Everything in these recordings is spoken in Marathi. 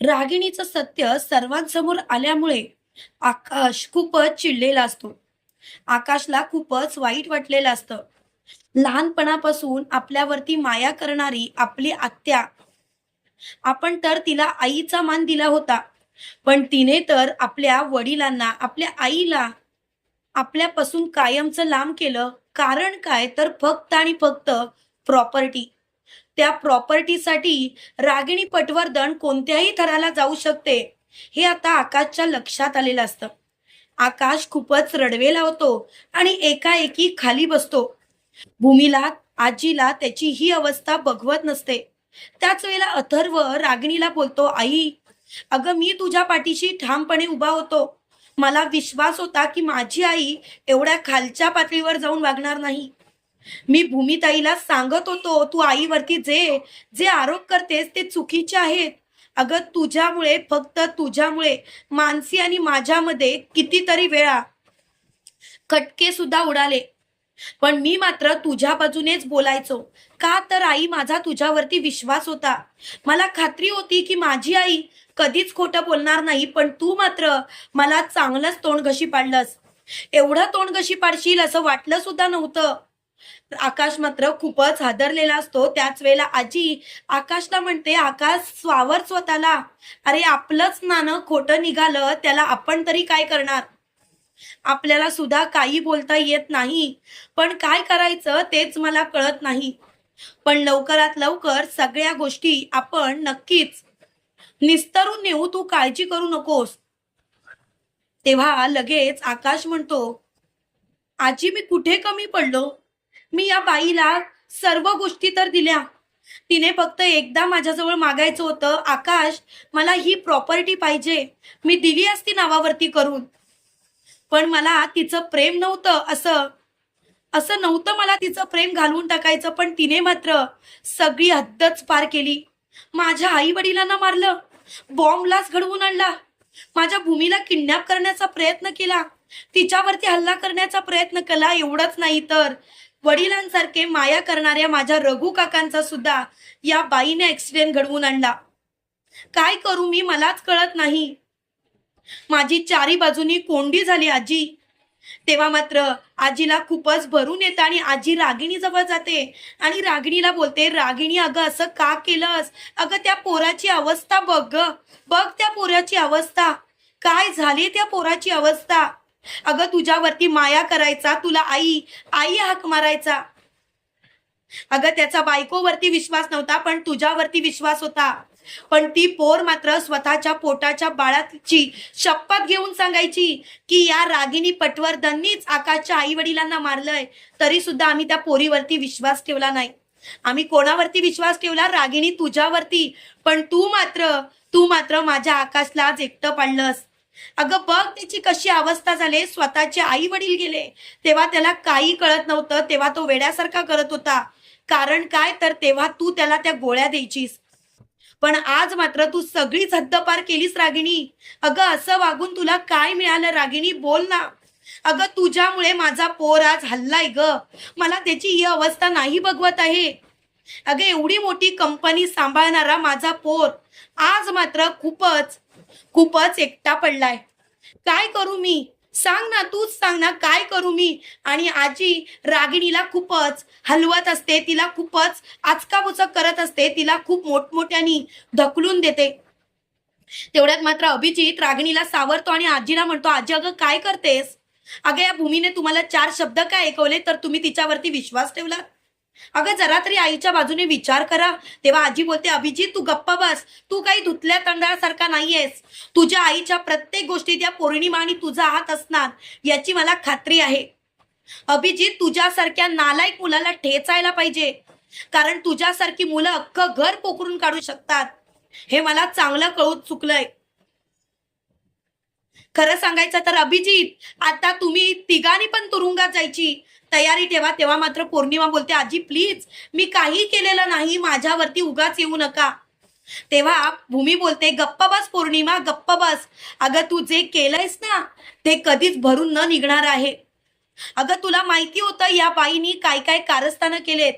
रागिणीचं सत्य सर्वांसमोर आल्यामुळे आकाश खूपच चिडलेला असतो. आकाशला खूपच वाईट वाटलेलं असतं. लहानपणापासून आपल्यावरती माया करणारी आपली आत्या. आपण तर तिला आईचा मान दिला होता. पण तिने तर आपल्या वडिलांना आपल्या आईला आपल्यापासून कायमचं लांब केलं. कारण काय? तर फक्त आणि फक्त प्रॉपर्टी त्या प्रॉपर्टीसाठी रागिणी पटवर्धन कोणत्याही थराला जाऊ शकते हे आता आकाशच्या लक्षात आलेलं असतं. आकाश खूपच रडवेला होतो आणि एकाएकी खाली बसतो. भूमीला आजीला त्याची ही अवस्था बघवत नसते. त्याच वेळेला अथर्व रागिणीला बोलतो आई अगं मी तुझ्या पाठीशी ठामपणे उभा होतो. मला विश्वास होता की माझी आई एवढ्या खालच्या पातळीवर जाऊन वागणार नाही. मी भूमिताईला सांगत होतो तू आईवरती जे जे आरोप करतेस ते चुकीचे आहेत. अगं तुझ्यामुळे फक्त तुझ्यामुळे मानसी आणि माझ्यामध्ये कितीतरी वेळा खटके सुद्धा उडाले. पण मी मात्र तुझ्या बाजूनेच बोलायचो. का तर आई माझा तुझ्यावरती विश्वास होता. मला खात्री होती की माझी आई कधीच खोटं बोलणार नाही पण तू मात्र मला चांगलंच तोंड घशी पाडलंस. एवढं तोंड घशी पाडशील असं वाटलं सुद्धा नव्हतं. आकाश मात्र खूपच हादरलेला असतो. त्याच वेळेला आजी आकाशला म्हणते आकाश स्वावर स्वतःला. अरे आपलंच नाणं खोटं निघालं त्याला आपण तरी काय करणार? आपल्याला सुद्धा काही बोलता येत नाही. पण काय करायचं तेच मला कळत नाही. पण लवकरात लवकर सगळ्या गोष्टी आपण नक्कीच निस्तरून नेऊ. तू काळजी करू नकोस. तेव्हा लगेच आकाश म्हणतो आजी मी कुठे कमी पडलो? मी या बाईला सर्व गोष्टी तर दिल्या. तिने फक्त एकदा माझ्याजवळ मागायचं होतं आकाश मला ही प्रॉपर्टी पाहिजे. मी दिली असती नावावरती करून. पण मला तिचं प्रेम नव्हतं असं. असं नव्हतं मला तिचं प्रेम घालवून टाकायचं पण तिने मात्र सगळी हद्दच पार केली. माझ्या आई वडिलांना मारलं बॉम्बलाच घडवून आणला. माझ्या भूमीला किडनॅप करण्याचा प्रयत्न केला तिच्यावरती हल्ला करण्याचा प्रयत्न केला एवढंच नाही तर वडिलांसारखे माया करणाऱ्या माझ्या रघु काकांचा सुद्धा या बाईने ऍक्सिडेंट घडवून आणला. काय करू मी मलाच कळत नाही. माझी चारी बाजूनी कोंडी झाली आजी. तेव्हा मात्र आजीला खूपच भरून येतं आणि आजी रागिणी जवळ जाते आणि रागिणीला बोलते रागिणी अगं असं का केलंस? अगं त्या पोराची अवस्था बघ गं. बघ त्या पोराची अवस्था. काय झाली त्या पोराची अवस्था? अगं तुझ्यावरती माया करायचा तुला आई आई हाक मारायचा. अगं त्याचा बायकोवरती विश्वास नव्हता पण तुझ्यावरती विश्वास होता. पण ती पोर मात्र स्वतःच्या पोटाच्या बाळाची शपथ घेऊन सांगायची की या रागिनी पटवर्धननीच आकाशच्या आई वडिलांना मारलंय. तरी सुद्धा आम्ही त्या पोरीवरती विश्वास ठेवला नाही. आम्ही कोणावरती विश्वास ठेवला? रागिनी तुझ्यावरती. पण तू मात्र तू मात्र माझ्या आकाशला एकटं पाडलंस. अगं बघ त्याची कशी अवस्था झाली. स्वतःचे आई वडील गेले. तेव्हा त्याला काही कळत नव्हतं. तेव्हा तो वेड्यासारखा करत होता. कारण काय? तर तेव्हा तू त्याला त्या गोळ्या द्यायचीस. पण आज मात्र तू सगळीच हद्दपार केलीस रागिणी. अगं असं वागून तुला काय मिळालं रागिणी? बोल ना. अगं तुझ्यामुळे माझा पोर आज हल्लाय ग. मला त्याची ही अवस्था नाही बघवत आहे. अगं एवढी मोठी कंपनी सांभाळणारा माझा पोर आज मात्र खूपच खूपच एकटा पडलाय. काय करू मी? सांग ना तूच सांग ना काय करू मी? आणि आजी रागिणीला खूपच हलवत असते तिला खूपच आचकाबुचक करत असते तिला खूप मोठमोठ्यानी ढकलून देते. तेवढ्यात मात्र अभिजित रागिणीला सावरतो आणि आजीला म्हणतो आजी अगं काय करतेस? अगं या भूमीने तुम्हाला चार शब्द काय ऐकवले तर तुम्ही तिच्यावरती विश्वास ठेवला अगं जरा तरी आईच्या बाजूने विचार करा. तेव्हा आजी बोलते अभिजित तू गप्पा बस. तू काही धुतल्या तंडळासारखा नाहीयेस. तुझ्या आईच्या प्रत्येक गोष्टीत या पौर्णिमा आणि तुझा हात असणार याची मला खात्री आहे. अभिजित तुझ्यासारख्या नालायक मुलाला ठेचायला पाहिजे. कारण तुझ्यासारखी मुलं अख्खं घर पोखरून काढू शकतात. हे मला चांगलं कळून चुकलंय. खरं सांगायचं तर अभिजित आता तुम्ही तिघांनी पण तुरुंगात जायची तयारी ठेवा तेव्हा मात्र पौर्णिमा बोलते आजी प्लीज मी काही केलेलं नाही माझ्यावरती उगाच येऊ नका. तेव्हा भूमी बोलते गप्प बस पौर्णिमा गप्प बस. अगं तू जे केलंयस ना ते कधीच भरून न निघणार आहे. अगं तुला माहिती होतं या बाईनी काय काय कारस्थानं केलेत.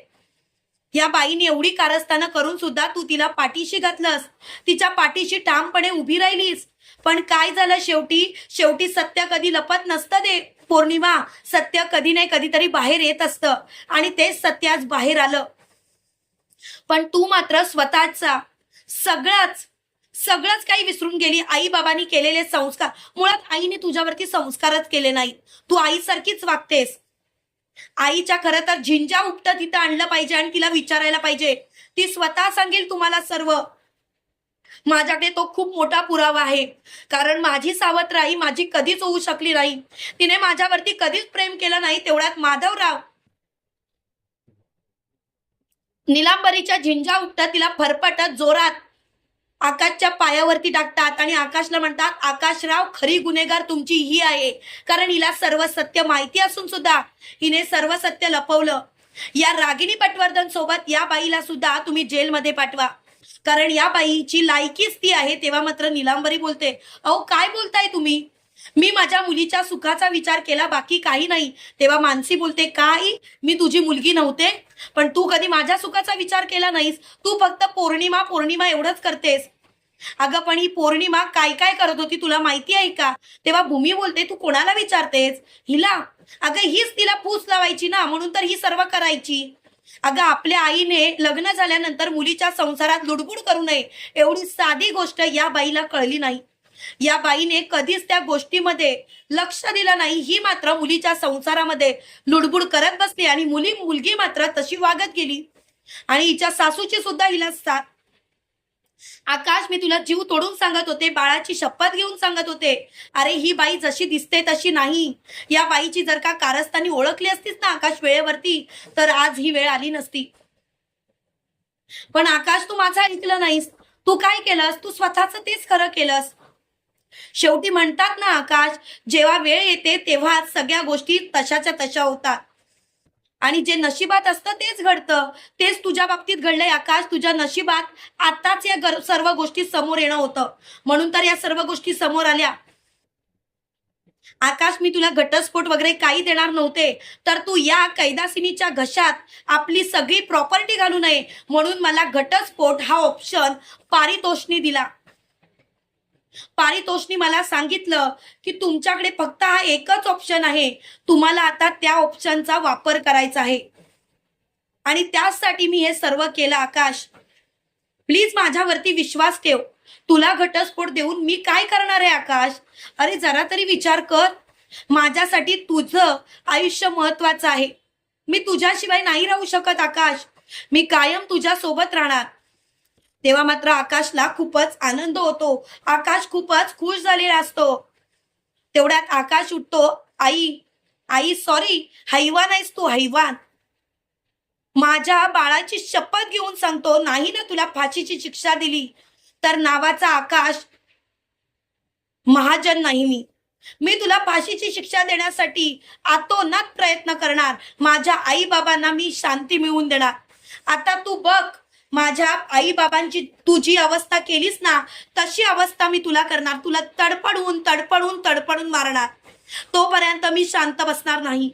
या बाईने एवढी कारस्थानं करून सुद्धा तू तिला पाठीशी घातलंस. तिच्या पाठीशी ठामपणे उभी राहिलीस. पण काय झालं शेवटी? शेवटी सत्य कधी लपत नसतं ते पौर्णिमा. सत्य कधी नाही कधीतरी बाहेर येत असतं. आणि तेच सत्य आज बाहेर आलं. पण तू मात्र स्वतःचा सगळंच सगळंच काही विसरून गेली. आई बाबांनी केलेले संस्कार. मुळात आईने तुझ्यावरती संस्कारच केले नाहीत. तू आईसारखीच वागतेस. आईच्या खरं तर झिंजा उपटत तिथं आणलं पाहिजे आणि तिला विचारायला पाहिजे. ती स्वतः सांगेल तुम्हाला सर्व. माझ्याकडे तो खूप मोठा पुरावा आहे. कारण माझी सावत्राई माझी कधीच होऊ शकली नाही. तिने माझ्यावरती कधीच प्रेम केलं नाही तेवढ्यात माधवराव निलांबरीच्या झिंजा उठतात तिला फरफटत जोरात आकाशच्या पायावरती टाकतात आणि आकाशला म्हणतात आकाशराव खरी गुन्हेगार तुमची ही आहे. कारण हिला सर्व सत्य माहिती असून सुद्धा हिने सर्व सत्य लपवलं. या रागिणी पटवर्धन सोबत या बाईला सुद्धा तुम्ही जेलमध्ये पाठवा. कारण या बाईची लायकीच ती आहे तेव्हा मात्र निलांबरी बोलते. अहो काय बोलताय तुम्ही? मी माझ्या मुलीच्या सुखाचा विचार केला बाकी काही नाही. तेव्हा मानसी बोलते काय मी तुझी मुलगी नव्हते. पण तू कधी माझ्या सुखाचा विचार केला नाहीस. तू फक्त पौर्णिमा पौर्णिमा एवढंच करतेस. अगं पण ही पौर्णिमा काय काय करत होती तुला माहिती आहे का? तेव्हा भूमी बोलते तू कोणाला विचारतेस? हिला. अगं हीच तिला पूस लावायची ना म्हणून तर ही सर्व करायची. अगं आपल्या आईने लग्न झाल्यानंतर मुलीच्या संसारात लुडबुड करू नये एवढी साधी गोष्ट या बाईला कळली नाही. या बाईने कधीच त्या गोष्टीमध्ये लक्ष दिलं नाही. ही मात्र मुलीच्या संसारामध्ये लुडबुड करत बसली आणि मुली मुलगी मात्र तशी वागत गेली. आणि हिच्या सासूची सुद्धा हिला साथ आकाश मी तुला जीव तोडून सांगत होते बाळाची शपथ घेऊन सांगत होते. अरे ही बाई जशी दिसते तशी नाही. या बाईची जर का कारस्थानी ओळखली असतीस ना आकाश वेळेवरती तर आज ही वेळ आली नसती. पण आकाश तू माझं ऐकलं नाहीस. तू काय केलंस? तू स्वतःच तेच खरं केलंस. शेवटी म्हणतात ना आकाश जेव्हा वेळ येते तेव्हा सगळ्या गोष्टी तशाच्या तशा होतात. आणि जे नशिबात असतं तेच घडतं. तेच तुझ्या बाबतीत घडलंय आकाश. तुझ्या नशिबात आताच या गर- सर्व गोष्टी समोर येणं होतं. म्हणून तर या सर्व गोष्टी समोर आल्या. आकाश मी तुला घटस्फोट वगैरे काही देणार नव्हते. तर तू या कैदासिनीच्या घशात आपली सगळी प्रॉपर्टी घालू नये. म्हणून मला घटस्फोट हा ऑप्शन पारितोषणी दिला. पारितोषनी मला सांगितलं की तुमच्याकडे फक्त हा एकच ऑप्शन आहे. तुम्हाला आता त्या ऑप्शनचा वापर करायचा आहे. आणि त्यासाठी मी हे सर्व केलं आकाश. प्लीज माझ्यावरती विश्वास ठेव. तुला घटस्फोट देऊन मी काय करणार आहे आकाश? अरे जरा तरी विचार कर. माझ्यासाठी तुझं आयुष्य महत्वाचं आहे. मी तुझ्याशिवाय नाही राहू शकत आकाश. मी कायम तुझ्या सोबत राहणार. तेव्हा मात्र आकाशला खूपच आनंद होतो. आकाश खूपच खुश झालेला असतो. तेवढ्यात आकाश उठतो आई आई सॉरी हैवान आहेस तू हैवान. माझ्या बाळाची शपथ घेऊन सांगतो नाही ना तुला फाशीची शिक्षा दिली. तर नावाचा आकाश महाजन नाही मी. मी तुला फाशीची शिक्षा देण्यासाठी आतोनात प्रयत्न करणार. माझ्या आई बाबांना मी शांती मिळवून देणार. आता तू बघ माझ्या आई बाबांची तुझी अवस्था केलीस ना तशी अवस्था मी तुला करणार. तुला तडपडून तडपडून तडपडून मारणार. तोपर्यंत मी शांत बसणार नाही.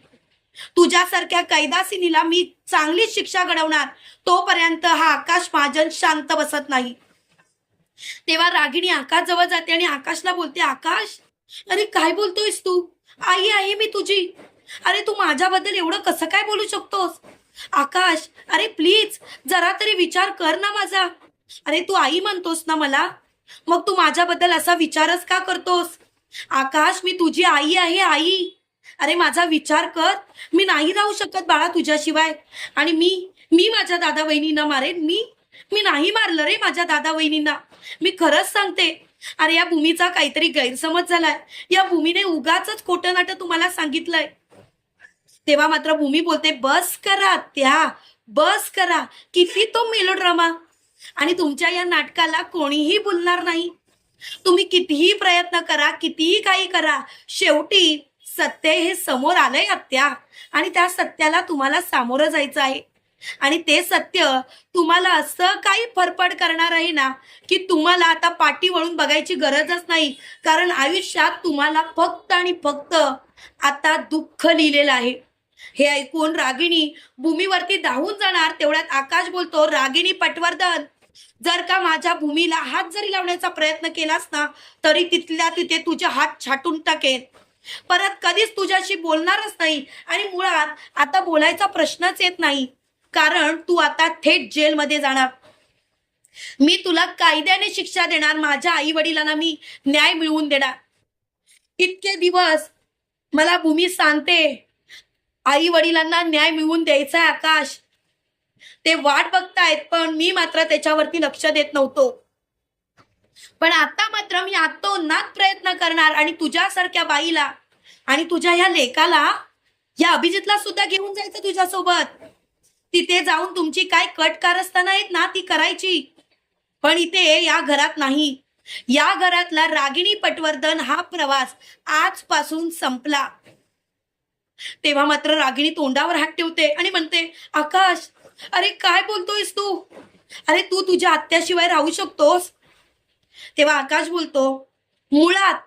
तुझ्यासारख्या कैदासिनीला मी चांगली शिक्षा घडवणार. तोपर्यंत हा आकाश महाजन शांत बसत नाही. तेव्हा रागिणी आकाश जवळ जाते आणि आकाशला बोलते आकाश अरे काय बोलतोयस तू? आई आहे मी तुझी. अरे तू माझ्याबद्दल एवढं कसं काय बोलू शकतोस? आकाश अरे प्लीज जरा तरी विचार कर ना माझा. अरे तू आई म्हणतोस ना मला? मग तू माझ्याबद्दल असा विचारच का करतोस? आकाश मी तुझी आई आहे आई. अरे माझा विचार कर. मी नाही राहू शकत बाळा तुझ्याशिवाय. आणि मी मी माझ्या दादा बहिणींना मारेन? मी मी नाही मारलं रे माझ्या दादा वहिनींना मी खरंच सांगते. अरे या भूमीचा काहीतरी गैरसमज झालाय. या भूमीने उगाच खोटं नाटं तुम्हाला सांगितलंय. तेव्हा मात्र भूमी बोलते बस करा त्या बस करा. किती तो मेलोड्रामा आणि तुमच्या या नाटकाला कोणीही बोलणार नाही. तुम्ही कितीही प्रयत्न करा कितीही काही करा. शेवटी सत्य हे समोर आलंय आत्या. आणि त्या सत्याला तुम्हाला सामोरं जायचं आहे. आणि ते सत्य तुम्हाला असं काही फरफड करणार आहे ना की तुम्हाला आता पाठी वळून बघायची गरजच नाही. कारण आयुष्यात तुम्हाला फक्त आणि फक्त आता दुःख लिहिलेलं आहे. हे ऐकून रागिणी भूमीवरती धावून जाणार तेवढ्यात आकाश बोलतो रागिणी पटवर्धन जर का माझ्या भूमीला हात जरी लावण्याचा प्रयत्न केलास ना तरी तिथल्या तिथे तुझे हात छाटून टाकेन. परत कधीच तुझ्याशी बोलणारच नाही आणि मुळात आता बोलायचा प्रश्नच येत नाही. कारण तू आता थेट जेलमध्ये जाणार. मी तुला कायद्याने शिक्षा देणार माझ्या आई वडिलांना मी न्याय मिळवून देणार. इतके दिवस मला भूमी सांगते आई वडिलांना न्याय मिळवून द्यायचा आहे आकाश. ते वाट बघतायत पण मी मात्र त्याच्यावरती लक्ष देत नव्हतो. पण आता मात्र मी आत्तोनात प्रयत्न करणार आणि तुझ्यासारख्या बाईला आणि तुझ्या ह्या लेकाला या अभिजितला सुद्धा घेऊन जायचं तुझ्यासोबत. तिथे जाऊन तुमची काय कट कारस्थानं आहेत ना ती करायची. पण इथे या घरात नाही. या घरातला रागिणी पटवर्धन हा प्रवास आजपासून संपला. तेव्हा मात्र रागिणी तोंडावर हात ठेवते आणि म्हणते आकाश अरे काय बोलतोयस तू? अरे तू तुझ्या आत्याशिवाय राहू शकतोस? तेव्हा आकाश बोलतो मुळात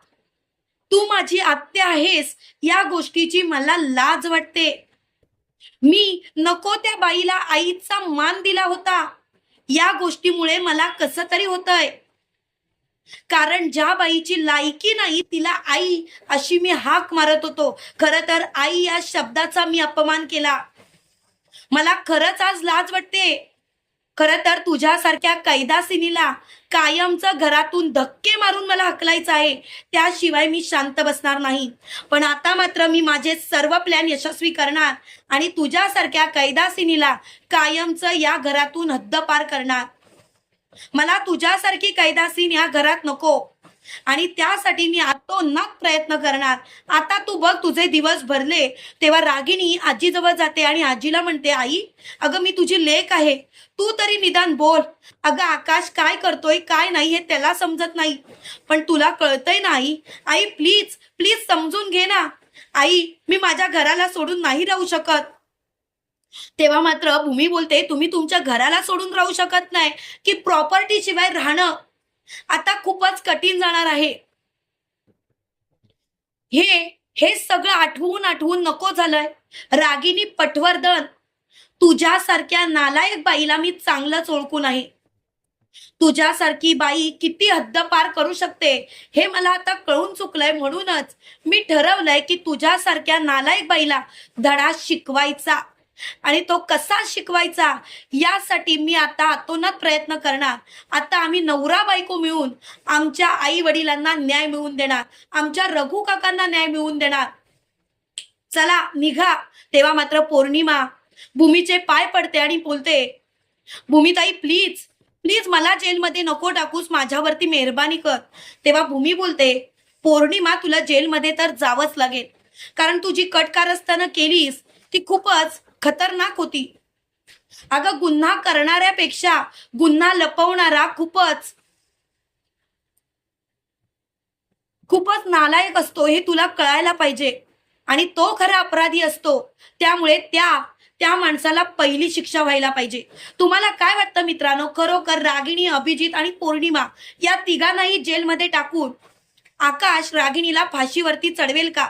तू माझी आत्या आहेस या गोष्टीची मला लाज वाटते. मी नको त्या बाईला आईचा मान दिला होता. या गोष्टीमुळे मला कसं तरी होतंय. कारण ज्या बाईची लायकी नाही तिला आई अशी मी हाक मारत होतो. खरं तर आई या शब्दाचा मी अपमान केला. मला खरंच आज लाज वाटते. खर तर तुझ्यासारख्या कैदासिनीला कायमचं घरातून धक्के मारून मला हकलायचं आहे. त्याशिवाय मी शांत बसणार नाही. पण आता मात्र मी माझे सर्व प्लॅन यशस्वी करणार आणि तुझ्यासारख्या कैदासिनीला कायमचं या घरातून हद्दपार करणार. मला तुझ्यासारखी कैदासीन या घरात नको. आणि त्यासाठी मी आतोनात प्रयत्न करणार. आता तू बघ तुझे दिवस भरले. तेव्हा रागिणी आजीजवळ जाते आणि आजीला म्हणते आई अगं मी तुझी लेख आहे. तू तरी निदान बोल. अगं आकाश काय करतोय काय नाही हे त्याला समजत नाही. पण तुला कळतंय नाही. आई प्लीज प्लीज समजून घे ना. आई मी माझ्या घराला सोडून नाही राहू शकत. तेव्हा मात्र भूमी बोलते तुम्ही तुमच्या घराला सोडून राहू शकत नाही. की प्रॉपर्टी शिवाय राहणं आता खूपच कठीण जाणार आहे. हे हे सगळं आठवून आठवून नको झालंय. रागिनी पटवर्धन तुझ्यासारख्या नालायक बाईला मी चांगलंच ओळखून आहे तुझ्यासारखी बाई किती हद्द पार करू शकते हे मला आता कळून चुकलंय. म्हणूनच मी ठरवलंय की तुझ्यासारख्या नालायक बाईला धडा शिकवायचा आणि तो कसा शिकवायचा यासाठी मी आता अतोनात प्रयत्न करणार. आता आम्ही नवरा बायको मिळून आमच्या आई वडिलांना न्याय मिळवून देणार. आमच्या रघु काकांना न्याय मिळवून देणार. चला निघा. तेव्हा मात्र पौर्णिमा. भूमीचे पाय पडते आणि बोलते भूमिताई प्लीज प्लीज मला जेलमध्ये नको टाकूस. माझ्यावरती मेहरबानी कर. तेव्हा भूमी बोलते पौर्णिमा तुला जेलमध्ये तर जावंच लागेल. कारण तू जी कटकारस्थानं केलीस ती खूपच खतरनाक होती. अगं गुन्हा करणाऱ्यापेक्षा गुन्हा लपवणारा खूपच खूपच नालायक असतो हे तुला कळायला पाहिजे. आणि तो खरा अपराधी असतो. त्यामुळे त्या त्या माणसाला पहिली शिक्षा व्हायला पाहिजे. तुम्हाला काय वाटतं मित्रांनो? खरोखर रागिणी अभिजित आणि पौर्णिमा या तिघांनाही जेलमध्ये टाकून आकाश रागिणीला फाशीवरती चढवेल का?